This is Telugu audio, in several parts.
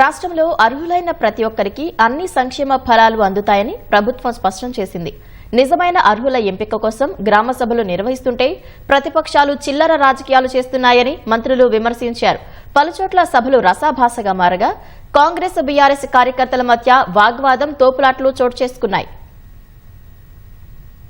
రాష్ట్రంలో అర్హులైన ప్రతి ఒక్కరికి అన్ని సంక్షేమ ఫలాలు అందుతాయని ప్రభుత్వం స్పష్టం చేసింది. నిజమైన అర్హుల ఎంపిక కోసం గ్రామ సభలు నిర్వహిస్తుంటే ప్రతిపక్షాలు చిల్లర రాజకీయాలు చేస్తున్నాయని మంత్రులు విమర్శించారు. పలుచోట్ల సభలు రసాభాసగా మారగా కాంగ్రెస్ బీఆర్ఎస్ కార్యకర్తల మధ్య వాగ్వాదం తోపులాట్లు చోటు చేసుకున్నాయి.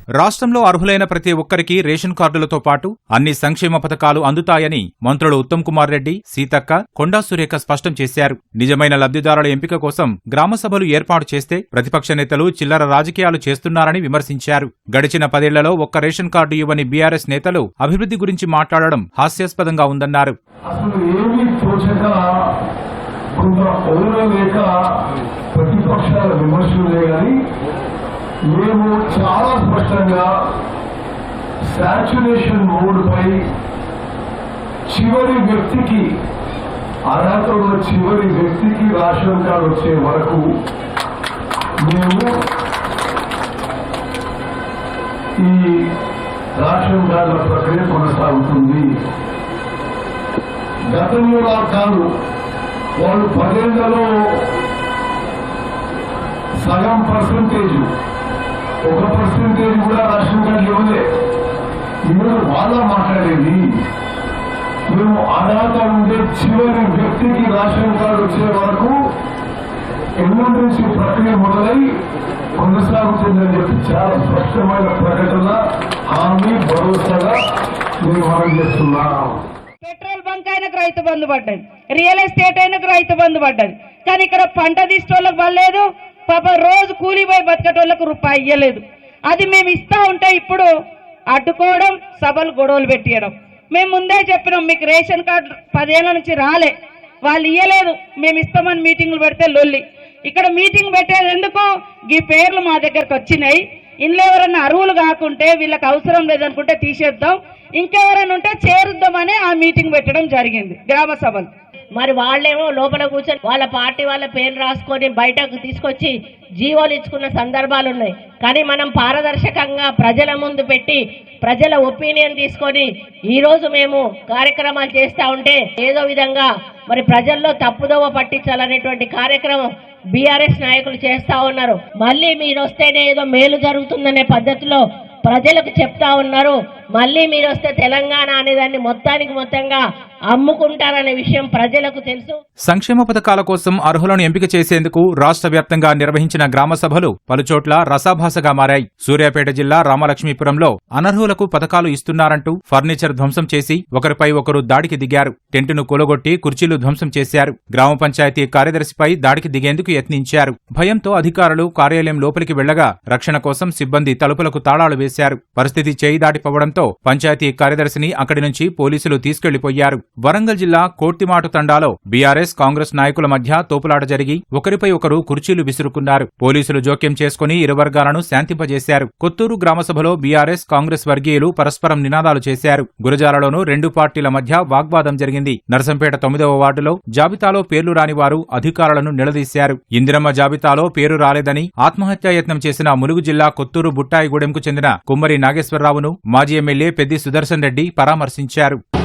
రాష్ట్రంలో అర్హులైన ప్రతి ఒక్కరికి రేషన్ కార్డులతో పాటు అన్ని సంక్షేమ పథకాలు అందుతాయని మంత్రులు ఉత్తమ్ కుమార్ రెడ్డి సీతక్క కొండా సురేఖ స్పష్టం చేశారు. నిజమైన లబ్ధిదారుల ఎంపిక కోసం గ్రామసభలు ఏర్పాటు చేస్తే ప్రతిపక్ష నేతలు చిల్లర రాజకీయాలు చేస్తున్నారని విమర్శించారు. గడిచిన పదేళ్ళలో ఒక్క రేషన్ కార్డు ఇవ్వని బీఆర్ఎస్ నేతలు అభివృద్ధి గురించి మాట్లాడడం హాస్యాస్పదంగా ఉందన్నారు. ప్రతిపక్షాల విమర్శలు మేము చాలా స్పష్టంగా శాచురేషన్ మోడ్పై చివరి వ్యక్తికి అర్హత ఉన్న చివరి వ్యక్తికి రేషన్ కార్డు వచ్చే వరకు మేము ఈ రేషన్ కార్డుల ప్రక్రియ కొనసాగుతుంది. గతంలో లా కాదు వాళ్ళు పదేళ్ళలో సగం పర్సంటేజ్ ఒక పర్సంటేజ్ కూడా రేషన్ కార్డు ఇవ్వలే మీరు వాళ్ళ మాట్లాడేది. మేము అర్హత ఉండే చివరి వ్యక్తికి రేషన్ కార్డు వచ్చే వరకు ఎమర్జెన్సీ ప్రక్రియ మొదలై కొనసాగుతుందని చెప్పి చాలా స్పష్టమైన ప్రకటన హామీ భరోసాగా మేము మనం చేస్తున్నాం. పెట్రోల్ బంక్ అయినకు రైతు బంధు పడ్డది. రియల్ ఎస్టేట్ అయినకు రైతు బంధు పడ్డది. కానీ ఇక్కడ పంట తీసుకోళ్ళకి పడలేదు పాప రోజు కూలిపోయి బతికేటోళ్ళకు రూపాయి ఇయ్యలేదు. అది మేము ఇస్తా ఉంటే ఇప్పుడు అడ్డుకోవడం సభలు గొడవలు పెట్టియడం. మేము ముందే చెప్పినాం మీకు రేషన్ కార్డు పదేళ్ళ నుంచి రాలే. వాళ్ళు ఇయ్యలేదు. మేము ఇస్తామని మీటింగ్లు పెడితే లొల్లి. ఇక్కడ మీటింగ్ పెట్టేది ఎందుకు? ఈ పేర్లు మా దగ్గరకు వచ్చినాయి. ఇంట్లో ఎవరన్నా అరువులు కాకుంటే వీళ్ళకి అవసరం లేదనుకుంటే తీసేద్దాం. ఇంకెవరైనా ఉంటే చేరుద్దామని ఆ మీటింగ్ పెట్టడం జరిగింది. గ్రామ సభలు. మరి వాళ్ళేమో లోపల కూర్చొని వాళ్ళ పార్టీ వాళ్ళ పేరు రాసుకొని బయటకు తీసుకొచ్చి జీవోలు ఇచ్చుకున్న సందర్భాలు ఉన్నాయి. కానీ మనం పారదర్శకంగా ప్రజల ముందు పెట్టి ప్రజల ఒపీనియన్ తీసుకొని ఈరోజు మేము కార్యక్రమాలు చేస్తూ ఉంటే ఏదో విధంగా మరి ప్రజల్లో తప్పుదోవ పట్టించాలనేటువంటి కార్యక్రమం బీఆర్ఎస్ నాయకులు చేస్తా ఉన్నారు. మళ్ళీ మీరు వస్తేనే ఏదో మేలు జరుగుతుందనే పద్ధతిలో ప్రజలకు చెప్తా ఉన్నారు. మళ్ళీ మీరు వస్తే తెలంగాణ అనేదాన్ని మొత్తానికి మొత్తంగా అమ్ముకుంటారనే విషయం ప్రజలకు తెలుసు. సంక్షేమ పథకాల కోసం అర్హులను ఎంపిక చేసేందుకు రాష్ట్ర వ్యాప్తంగా నిర్వహించిన గ్రామ సభలు పలుచోట్ల రసాభాసగా మారాయి. సూర్యాపేట జిల్లా రామలక్ష్మీపురంలో అనర్హులకు పథకాలు ఇస్తున్నారంటూ ఫర్నిచర్ ధ్వంసం చేసి ఒకరిపై ఒకరు దాడికి దిగారు. టెంటును కూలగొట్టి కుర్చీలు ధ్వంసం చేశారు. గ్రామ పంచాయతీ కార్యదర్శిపై దాడికి దిగేందుకు యత్నించారు. భయంతో అధికారులు కార్యాలయం లోపలికి వెళ్ళగా రక్షణ కోసం సిబ్బంది తలుపులకు తాళాలు వేశారు. పరిస్థితి చేయి దాటిపోవడంతో పంచాయతీ కార్యదర్శిని అక్కడి నుంచి పోలీసులు తీసుకెళ్ళిపోయారు. వరంగల్ జిల్లా కోర్తిమాటు తండాలో బీఆర్ఎస్ కాంగ్రెస్ నాయకుల మధ్య తోపులాట జరిగి ఒకరిపై ఒకరు కుర్చీలు విసురుకున్నారు. పోలీసులు జోక్యం చేసుకుని ఇరు వర్గాలను శాంతింపజేశారు. కొత్తూరు గ్రామసభలో బీఆర్ఎస్ కాంగ్రెస్ వర్గీయులు పరస్పరం నినాదాలు చేశారు. గురజాలలోనూ రెండు పార్టీల మధ్య వాగ్వాదం జరిగింది. నరసంపేట తొమ్మిదవ వార్డులో జాబితాలో పేర్లు రాని వారు అధికారులను నిలదీశారు. ఇందిరమ్మ జాబితాలో పేరు రాలేదని ఆత్మహత్యాయత్నం చేసిన ములుగు జిల్లా కొత్తూరు బుట్టాయిగూడెంకు చెందిన కుమ్మరి నాగేశ్వరరావును మాజీ ఎమ్మెల్యే పెద్ది సుదర్శన్ రెడ్డి పరామర్శించారు.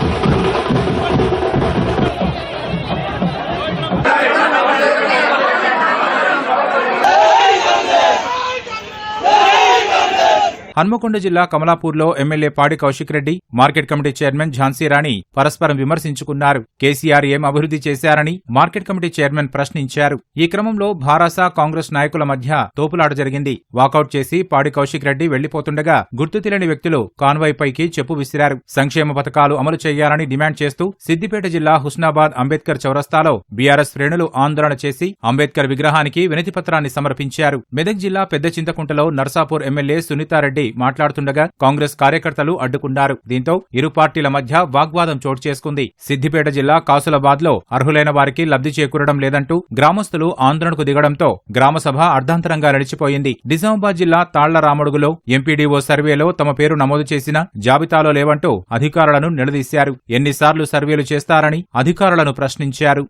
హన్మకొండ జిల్లా కమలాపూర్లో MLA Padi Kaushik Reddy market committee chairman Jhansi Rani పరస్పరం విమర్శించుకున్నారు. కేసీఆర్ ఏం అభివృద్ధి చేశారని మార్కెట్ కమిటీ చైర్మన్ ప్రశ్నించారు. ఈ క్రమంలో భారాస కాంగ్రెస్ నాయకుల మధ్య తోపులాట జరిగింది. వాకౌట్ చేసి పాడి కౌశిక్ రెడ్డి వెళ్ళిపోతుండగా గుర్తు తెలియని వ్యక్తులు కాన్వాయ్ పైకి చెప్పు విసిరారు. సంక్షేమ పథకాలు అమలు చేయాలని డిమాండ్ చేస్తూ సిద్దిపేట జిల్లా హుస్నాబాద్ అంబేద్కర్ చౌరస్తాలో బీఆర్ఎస్ శ్రేణులు ఆందోళన చేసి అంబేద్కర్ విగ్రహానికి వినతిపత్రాన్ని సమర్పించారు. మెదక్ జిల్లా పెద్ద చింతకుంటలో నర్సాపూర్ ఎమ్మెల్యే సునీతారెడ్డి మాట్లాడుతుండగా కాంగ్రెస్ కార్యకర్తలు అడ్డుకున్నారు. దీంతో ఇరు పార్టీల మధ్య వాగ్వాదం చోటు చేసుకుంది. సిద్దిపేట జిల్లా కాసులాబాద్లో అర్హులైన వారికి లబ్ధి చేకూరడం లేదంటూ గ్రామస్తులు ఆందోళనకు దిగడంతో గ్రామసభ అర్ధాంతరంగా నడిచిపోయింది. నిజామాబాద్ జిల్లా తాళ్ళ రామడుగులో ఎంపీడీఓ సర్వేలో తమ పేరు నమోదు చేసిన జాబితాలో లేవంటూ అధికారులను నిలదీశారు. ఎన్నిసార్లు సర్వేలు చేస్తారని అధికారులను ప్రశ్నించారు.